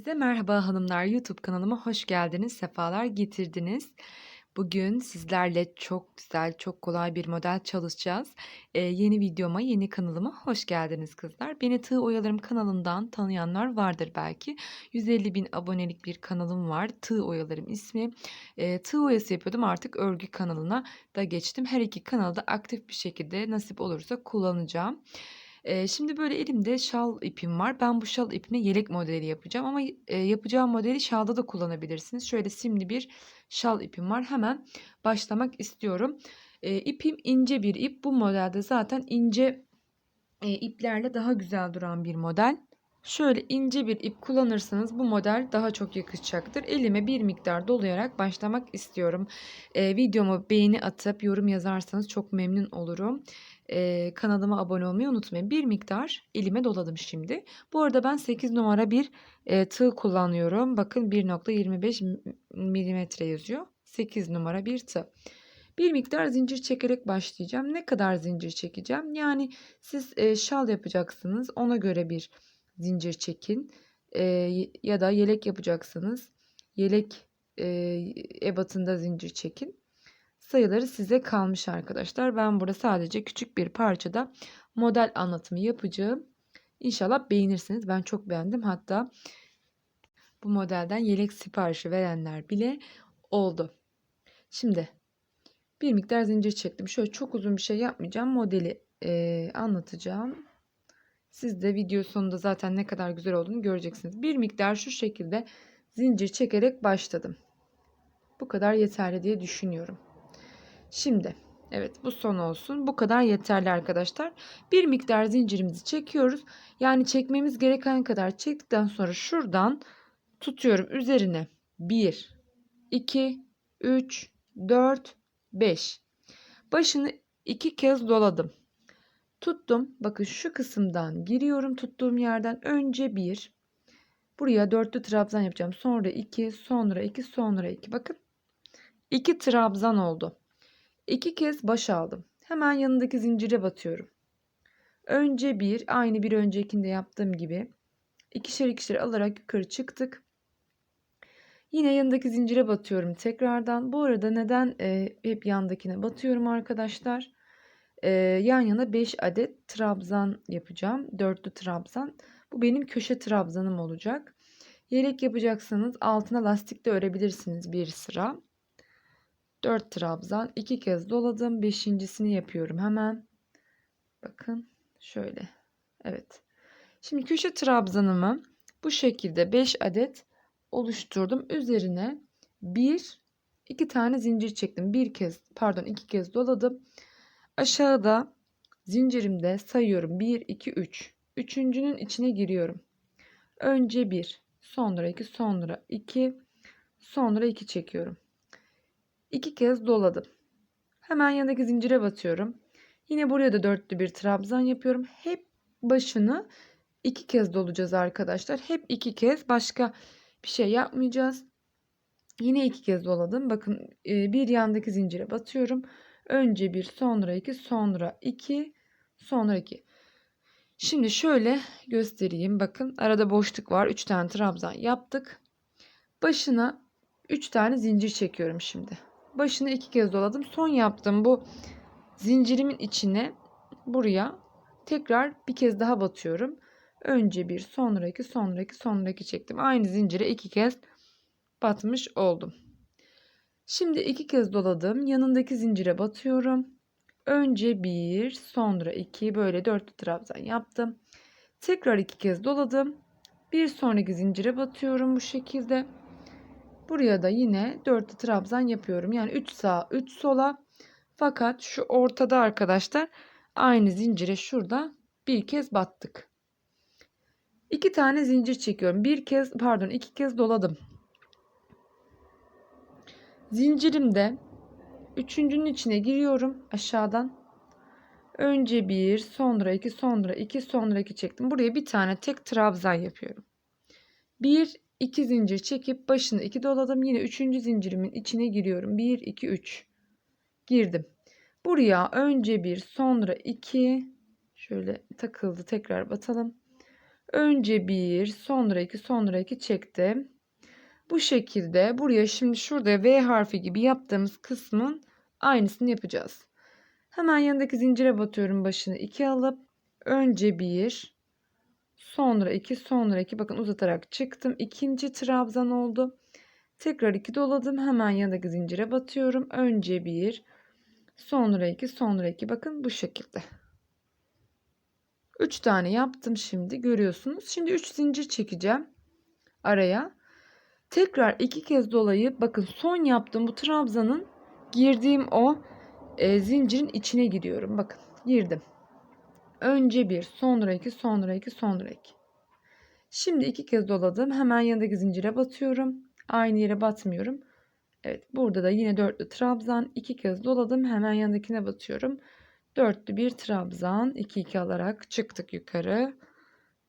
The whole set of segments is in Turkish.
Size merhaba hanımlar YouTube kanalıma hoş geldiniz, sefalar getirdiniz. Bugün sizlerle çok güzel, çok kolay bir model çalışacağız. Ee, yeni videoma, yeni kanalıma hoş geldiniz kızlar. Beni Tığ Oyalarım kanalından tanıyanlar vardır belki. 150 bin abonelik bir kanalım var. Tığ Oyalarım ismi. Ee, tığ oyası yapıyordum artık örgü kanalına da geçtim. Her iki kanalda aktif bir şekilde nasip olursa kullanacağım. Eee, şimdi böyle elimde şal ipim var. Ben bu şal ipine yelek modeli yapacağım ama eee, yapacağım modeli şalda da kullanabilirsiniz. Şöyle simli bir şal ipim var. Hemen başlamak istiyorum. Eee, ipim ince bir ip. Bu modelde zaten ince eee, iplerle daha güzel duran bir model. Şöyle ince bir ip kullanırsanız bu model daha çok yakışacaktır. Elime bir miktar dolayarak başlamak istiyorum. Eee, videomu beğeni atıp yorum yazarsanız çok memnun olurum. Eee, kanalıma abone olmayı unutmayın. Bir miktar elime doladım şimdi. Bu arada ben 8 numara bir eee, tığ kullanıyorum. Bakın 1.25 milimetre yazıyor. 8 numara bir tığ. Bir miktar zincir çekerek başlayacağım. Ne kadar zincir çekeceğim? Yani siz eee, şal yapacaksınız. Ona göre bir zincir çekin. Eee, ya da yelek yapacaksınız. Yelek eee, ebatında zincir çekin. Sayıları size kalmış arkadaşlar. Ben burada sadece küçük bir parçada model anlatımı yapacağım. İnşallah beğenirsiniz. Ben çok beğendim. Hatta bu modelden yelek siparişi verenler bile oldu. Şimdi bir miktar zincir çektim. Şöyle çok uzun bir şey yapmayacağım. Modeli eee, anlatacağım. Siz de video sonunda zaten ne kadar güzel olduğunu göreceksiniz. Bir miktar şu şekilde zincir çekerek başladım. Bu kadar yeterli diye düşünüyorum. Şimdi evet bu son olsun. Bu kadar yeterli arkadaşlar. Bir miktar zincirimizi çekiyoruz. Yani çekmemiz gereken kadar çektikten sonra şuradan tutuyorum üzerine 1, 2, 3, 4, 5. Başını iki kez doladım. Tuttum. Bakın şu kısımdan giriyorum tuttuğum yerden. Önce 1. Buraya dörtlü trabzan yapacağım. Sonra 2, sonra 2, sonra 2. Bakın. 2 trabzan oldu. 2 kez baş aldım. Hemen yanındaki zincire batıyorum. Önce 1, aynı bir öncekinde yaptığım gibi ikişer ikişer alarak yukarı çıktık. Yine yanındaki zincire batıyorum tekrardan. Bu arada neden e, hep yandakine batıyorum arkadaşlar? E, yan yana 5 adet trabzan yapacağım. Dörtlü trabzan. Bu benim köşe trabzanım olacak. Yelek yapacaksanız altına lastik de örebilirsiniz bir sıra. 4 trabzan 2 kez doladım. Beşincisini yapıyorum hemen. Bakın şöyle. Evet. Şimdi köşe trabzanımı bu şekilde 5 adet oluşturdum. Üzerine 1 2 tane zincir çektim. Bir kez pardon 2 kez doladım. Aşağıda zincirimde sayıyorum. 1 2 3. Üçüncünün içine giriyorum. Önce 1, sonra 2, sonra 2, sonra 2 çekiyorum. 2 kez doladım. Hemen yanındaki zincire batıyorum. Yine buraya da dörtlü bir trabzan yapıyorum. Hep başını iki kez dolacağız arkadaşlar. Hep iki kez başka bir şey yapmayacağız. Yine iki kez doladım. Bakın bir yandaki zincire batıyorum. Önce bir sonra iki sonra iki sonra iki. Şimdi şöyle göstereyim. Bakın arada boşluk var. 3 tane trabzan yaptık. Başına 3 tane zincir çekiyorum şimdi. Başını iki kez doladım. Son yaptım bu zincirimin içine buraya tekrar bir kez daha batıyorum. Önce bir sonra iki sonra iki sonra iki çektim. Aynı zincire iki kez batmış oldum. Şimdi iki kez doladım. Yanındaki zincire batıyorum. Önce bir sonra iki böyle dörtlü trabzan yaptım. Tekrar iki kez doladım. Bir sonraki zincire batıyorum bu şekilde. Buraya da yine dörtlü trabzan yapıyorum. Yani 3 sağ 3 sola. Fakat şu ortada arkadaşlar aynı zincire şurada bir kez battık. İki tane zincir çekiyorum. Bir kez pardon iki kez doladım. Zincirimde üçüncünün içine giriyorum aşağıdan. Önce bir sonra iki sonra iki sonra iki çektim. Buraya bir tane tek trabzan yapıyorum. Bir 2 zincir çekip başını 2 doladım. Yine 3. zincirimin içine giriyorum. 1 2 3 girdim. Buraya önce bir sonra 2 şöyle takıldı tekrar batalım. Önce bir, sonra iki, sonra iki çektim. Bu şekilde buraya şimdi şurada V harfi gibi yaptığımız kısmın aynısını yapacağız. Hemen yanındaki zincire batıyorum başını 2 alıp önce 1 sonra 2 sonra 2 bakın uzatarak çıktım. İkinci trabzan oldu. Tekrar 2 doladım. Hemen yanındaki zincire batıyorum. Önce 1 sonra 2 sonra 2 bakın bu şekilde. 3 tane yaptım şimdi görüyorsunuz. Şimdi 3 zincir çekeceğim araya. Tekrar iki kez dolayıp bakın son yaptığım bu trabzanın girdiğim o e, zincirin içine giriyorum. Bakın girdim. Önce bir, sonra iki, sonra iki, sonra iki. Şimdi iki kez doladım. Hemen yanındaki zincire batıyorum. Aynı yere batmıyorum. Evet burada da yine dörtlü trabzan. iki kez doladım. Hemen yanındakine batıyorum. Dörtlü bir trabzan. 2 2 alarak çıktık yukarı.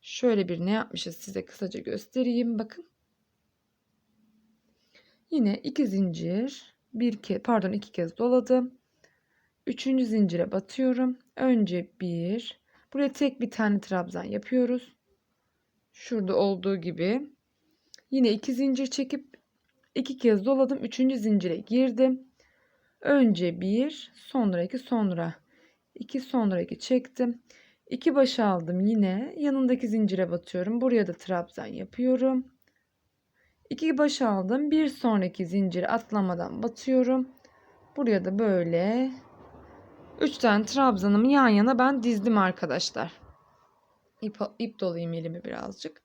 Şöyle bir ne yapmışız size kısaca göstereyim. Bakın. Yine iki zincir. Bir kez pardon iki kez doladım. Üçüncü zincire batıyorum. Önce bir. Buraya tek bir tane trabzan yapıyoruz. Şurada olduğu gibi. Yine iki zincir çekip iki kez doladım. Üçüncü zincire girdim. Önce bir, sonra iki, sonra iki, sonra iki çektim. İki baş aldım yine. Yanındaki zincire batıyorum. Buraya da trabzan yapıyorum. İki baş aldım. Bir sonraki zinciri atlamadan batıyorum. Buraya da böyle 3 tane trabzanımı yan yana ben dizdim arkadaşlar. İp, ip dolayayım elimi birazcık.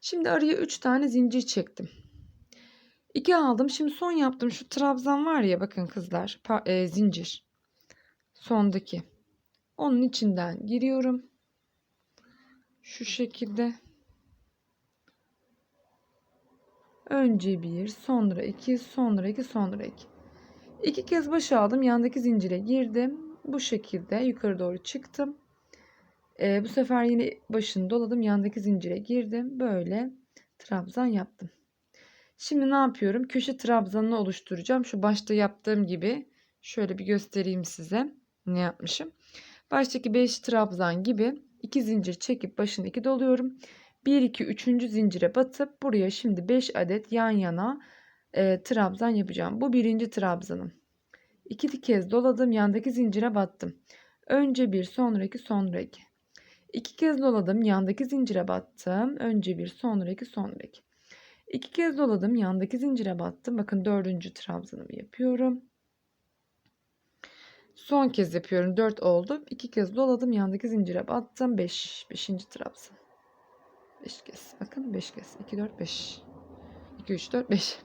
Şimdi araya 3 tane zincir çektim. 2 aldım. Şimdi son yaptım şu trabzan var ya bakın kızlar. E, zincir. Sondaki. Onun içinden giriyorum. Şu şekilde. Önce bir, sonra iki, sonra iki, sonra iki. İki kez baş aldım. Yandaki zincire girdim. Bu şekilde yukarı doğru çıktım. Ee, bu sefer yine başını doladım. Yandaki zincire girdim. Böyle trabzan yaptım. Şimdi ne yapıyorum? Köşe trabzanını oluşturacağım. Şu başta yaptığım gibi. Şöyle bir göstereyim size. Ne yapmışım? Baştaki 5 trabzan gibi 2 zincir çekip başını 2 doluyorum. 1 2 3. zincire batıp buraya şimdi 5 adet yan yana e, trabzan yapacağım. Bu birinci trabzanım. İki kez doladım yandaki zincire battım. Önce bir sonra iki sonra iki. Kez doladım yandaki zincire battım. Önce bir sonra iki sonra iki. Kez doladım yandaki zincire battım. Bakın dördüncü trabzanımı yapıyorum. Son kez yapıyorum. Dört oldu. İki kez doladım yandaki zincire battım. Beş. Beşinci trabzan. Beş kez. Bakın beş kez. İki dört beş. İki üç dört beş.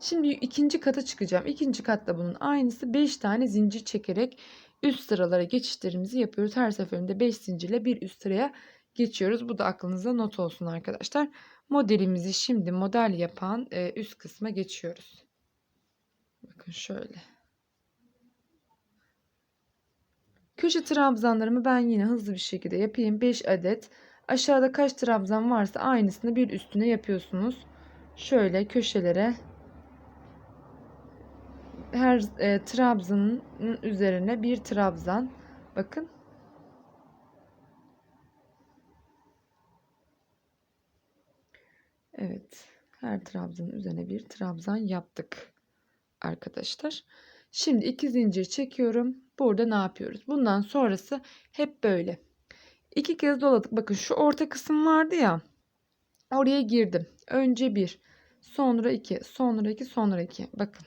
Şimdi ikinci kata çıkacağım. İkinci katta bunun aynısı 5 tane zincir çekerek üst sıralara geçişlerimizi yapıyoruz. Her seferinde 5 zincirle bir üst sıraya geçiyoruz. Bu da aklınıza not olsun arkadaşlar. Modelimizi şimdi model yapan e, üst kısma geçiyoruz. Bakın şöyle. Köşe trabzanlarımı ben yine hızlı bir şekilde yapayım. 5 adet. Aşağıda kaç trabzan varsa aynısını bir üstüne yapıyorsunuz. Şöyle köşelere her e, trabzanın üzerine bir trabzan. Bakın. Evet. Her trabzanın üzerine bir trabzan yaptık. Arkadaşlar. Şimdi iki zincir çekiyorum. Burada ne yapıyoruz? Bundan sonrası hep böyle. İki kez doladık. Bakın şu orta kısım vardı ya. Oraya girdim. Önce bir, sonra iki, sonra iki, sonra iki. Bakın.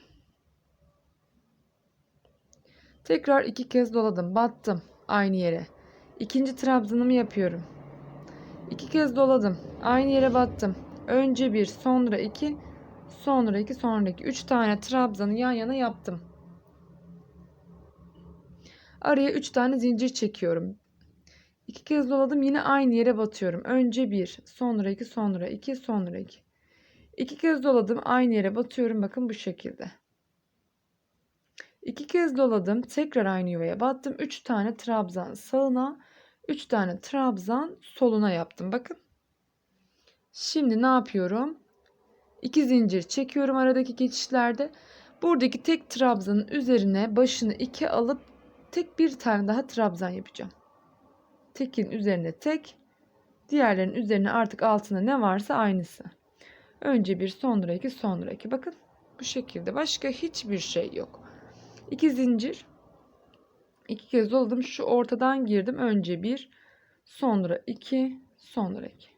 Tekrar iki kez doladım. Battım aynı yere. İkinci trabzanımı yapıyorum. İki kez doladım. Aynı yere battım. Önce bir, sonra iki, sonra iki, sonra iki. Üç tane trabzanı yan yana yaptım. Araya üç tane zincir çekiyorum. İki kez doladım. Yine aynı yere batıyorum. Önce bir, sonra iki, sonra iki, sonra iki. İki kez doladım. Aynı yere batıyorum. Bakın bu şekilde. İki kez doladım. Tekrar aynı yuvaya battım. 3 tane trabzan sağına, 3 tane trabzan soluna yaptım. Bakın. Şimdi ne yapıyorum? 2 zincir çekiyorum aradaki geçişlerde. Buradaki tek trabzanın üzerine başını 2 alıp tek bir tane daha trabzan yapacağım. Tekin üzerine tek, Diğerlerinin üzerine artık altında ne varsa aynısı. Önce bir sonra iki sonra iki. Bakın bu şekilde. Başka hiçbir şey yok. İki zincir. iki kez doladım. Şu ortadan girdim. Önce bir sonra iki sonra iki.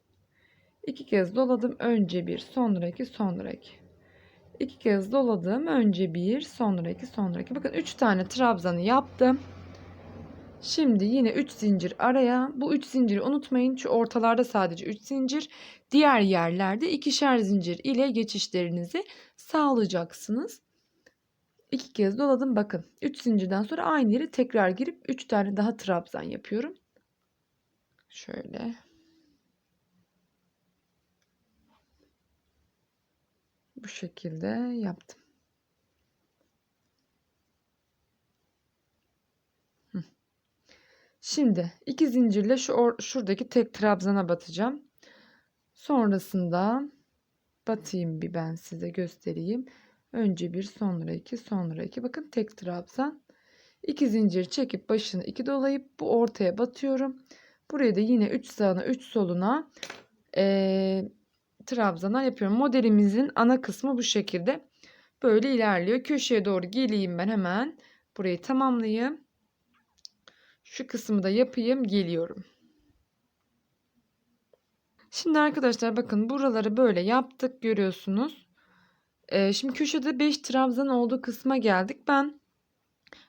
İki kez doladım. Önce bir sonra iki sonra iki. İki kez doladım. Önce bir sonra iki sonra iki. Bakın üç tane trabzanı yaptım. Şimdi yine 3 zincir araya. Bu 3 zinciri unutmayın. Şu ortalarda sadece 3 zincir. Diğer yerlerde ikişer zincir ile geçişlerinizi sağlayacaksınız. İki kez doladım. Bakın 3 zincirden sonra aynı yere tekrar girip 3 tane daha trabzan yapıyorum. Şöyle. Bu şekilde yaptım. Şimdi iki zincirle şu or şuradaki tek trabzana batacağım. Sonrasında batayım bir ben size göstereyim. Önce bir sonra iki sonra iki. Bakın tek trabzan. İki zincir çekip başını iki dolayıp bu ortaya batıyorum. Buraya da yine 3 sağına 3 soluna e, trabzana yapıyorum. Modelimizin ana kısmı bu şekilde. Böyle ilerliyor. Köşeye doğru geleyim ben hemen. Burayı tamamlayayım. Şu kısmı da yapayım geliyorum. Şimdi arkadaşlar bakın buraları böyle yaptık görüyorsunuz. Ee, şimdi köşede 5 trabzan olduğu kısma geldik. Ben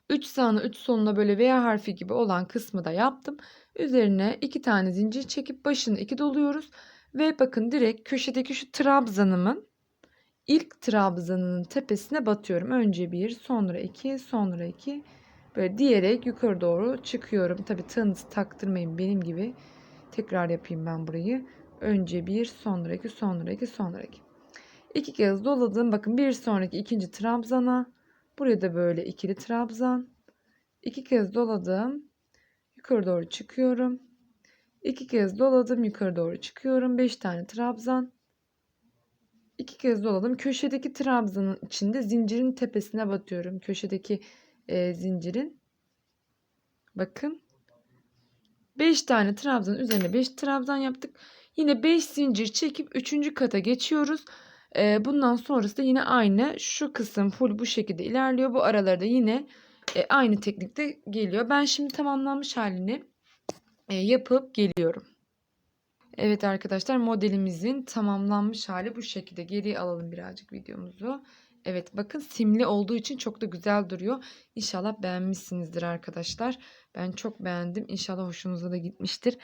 3 sağına 3 soluna böyle V harfi gibi olan kısmı da yaptım. Üzerine 2 tane zincir çekip başını 2 doluyoruz. Ve bakın direkt köşedeki şu trabzanımın ilk trabzanının tepesine batıyorum. Önce 1 sonra 2 sonra 2 Böyle diyerek yukarı doğru çıkıyorum. Tabi tığınızı taktırmayın benim gibi. Tekrar yapayım ben burayı. Önce bir, sonra iki, sonra iki, sonra iki. İki kez doladım. Bakın bir sonraki ikinci trabzana. Buraya da böyle ikili trabzan. İki kez doladım. Yukarı doğru çıkıyorum. İki kez doladım. Yukarı doğru çıkıyorum. Beş tane trabzan. İki kez doladım. Köşedeki trabzanın içinde zincirin tepesine batıyorum. Köşedeki e, zincirin. Bakın. 5 tane trabzan üzerine 5 trabzan yaptık. Yine 5 zincir çekip 3. kata geçiyoruz. E, bundan sonrası da yine aynı. Şu kısım full bu şekilde ilerliyor. Bu aralarda yine e, aynı teknikte geliyor. Ben şimdi tamamlanmış halini e, yapıp geliyorum. Evet arkadaşlar modelimizin tamamlanmış hali bu şekilde. Geri alalım birazcık videomuzu. Evet bakın simli olduğu için çok da güzel duruyor. İnşallah beğenmişsinizdir arkadaşlar. Ben çok beğendim. İnşallah hoşunuza da gitmiştir.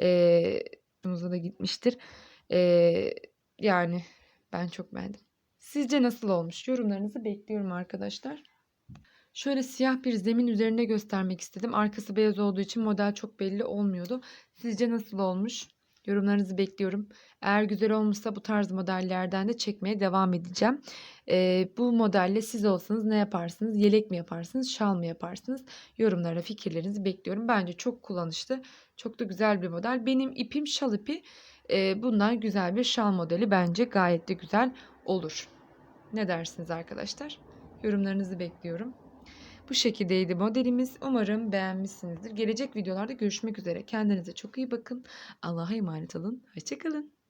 Ee, hoşunuza da gitmiştir. Ee, yani ben çok beğendim. Sizce nasıl olmuş? Yorumlarınızı bekliyorum arkadaşlar. Şöyle siyah bir zemin üzerinde göstermek istedim. Arkası beyaz olduğu için model çok belli olmuyordu. Sizce nasıl olmuş? Yorumlarınızı bekliyorum. Eğer güzel olmuşsa bu tarz modellerden de çekmeye devam edeceğim. Ee, bu modelle siz olsanız ne yaparsınız? Yelek mi yaparsınız? Şal mı yaparsınız? Yorumlara fikirlerinizi bekliyorum. Bence çok kullanışlı. Çok da güzel bir model. Benim ipim şal ipi. Ee, bundan güzel bir şal modeli bence gayet de güzel olur. Ne dersiniz arkadaşlar? Yorumlarınızı bekliyorum. Bu şekildeydi modelimiz. Umarım beğenmişsinizdir. Gelecek videolarda görüşmek üzere. Kendinize çok iyi bakın. Allah'a emanet olun. Hoşçakalın.